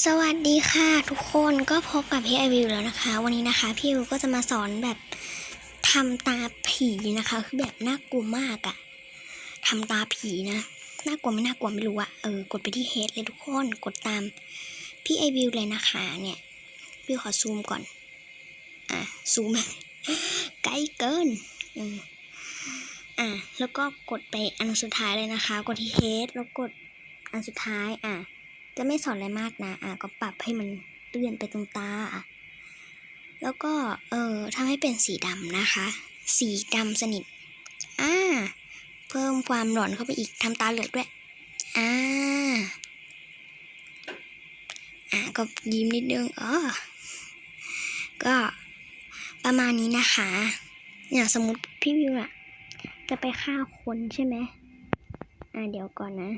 สวัสดีค่ะทุกคนก็พบกับพี่ไอวิวแล้วนะคะ วันนี้นะคะ พี่วิวก็จะมาสอนแบบทำตาผีนะคะ คือแบบน่ากลัวมากอะทำตาผีนะน่ากลัวไม่น่ากลัวไม่รู้อะเออกดไปที่เฮดเลยทุกคนกดตามพี่ไอวิวเลยนะคะเนี่ยพี่ขอซูมก่อน อะซูมใกล้เกินอืมอะแล้วก็กดไปอันสุดท้ายเลยนะคะ กดที่เฮดแล้วกดอันสุดท้ายอะ จะไม่สอนอะไรมากนะอะก็ปรับให้มันเลื่อนไปตรงตาอะแล้วก็เออทำให้เป็นสีดำนะคะ สีดำสนิทอ่าเพิ่มความหลอนเข้าไปอีกทำตาเหลือกด้วยอ่าอ่าก็ยิ้มนิดนึงเออก็ประมาณนี้นะคะอย่างสมมติพี่วิวอะจะไปฆ่าคนใช่ไหมอ่าเดี๋ยวก่อนนะ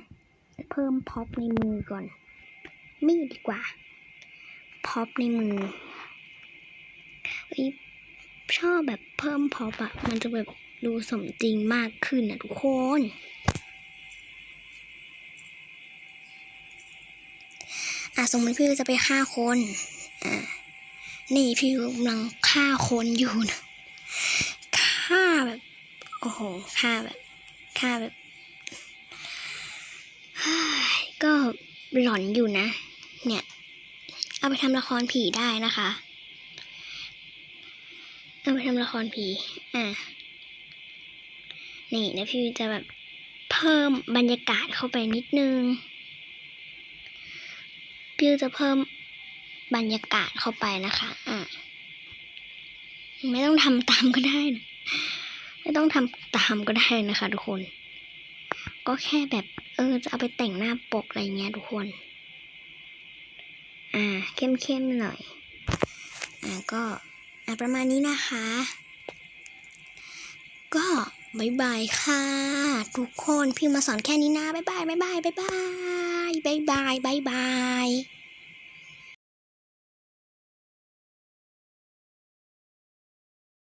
เพิ่มพ็อปในมือก่อน มีดดีกว่าพอปในมือเฮ้ยชอบแบบเพิ่มพอปอะมันจะแบบดูสมจริงมากขึ้นนะทุกคน อะสมมติพี่จะไปฆ่าคน อะ นี่พี่กำลังฆ่าคนอยู่นะ ฆ่าแบบ โอ้โห ฆ่าแบบ ฆ่าแบบ ก็หลอนอยู่นะ เนี่ย เอาไปทำละครผีได้นะคะ เอาไปทำละครผี อะนี่นะพี่จะแบบเพิ่มบรรยากาศเข้าไปนิดนึง พี่จะเพิ่มบรรยากาศเข้าไปนะคะ อะไม่ต้องทำตามก็ได้นะไม่ต้องทำตามก็ได้นะคะ ทุกคน ก็แค่แบบ เออ จะเอาไปแต่งหน้าปกอะไรเงี้ยทุกคน อ่าเข้มๆหน่อย อ่าก็อ่าประมาณนี้นะคะ ก็บายบายค่ะ ทุกคนพี่มาสอนแค่นี้นะบายบายบายบายบายบายบายบายบายบาย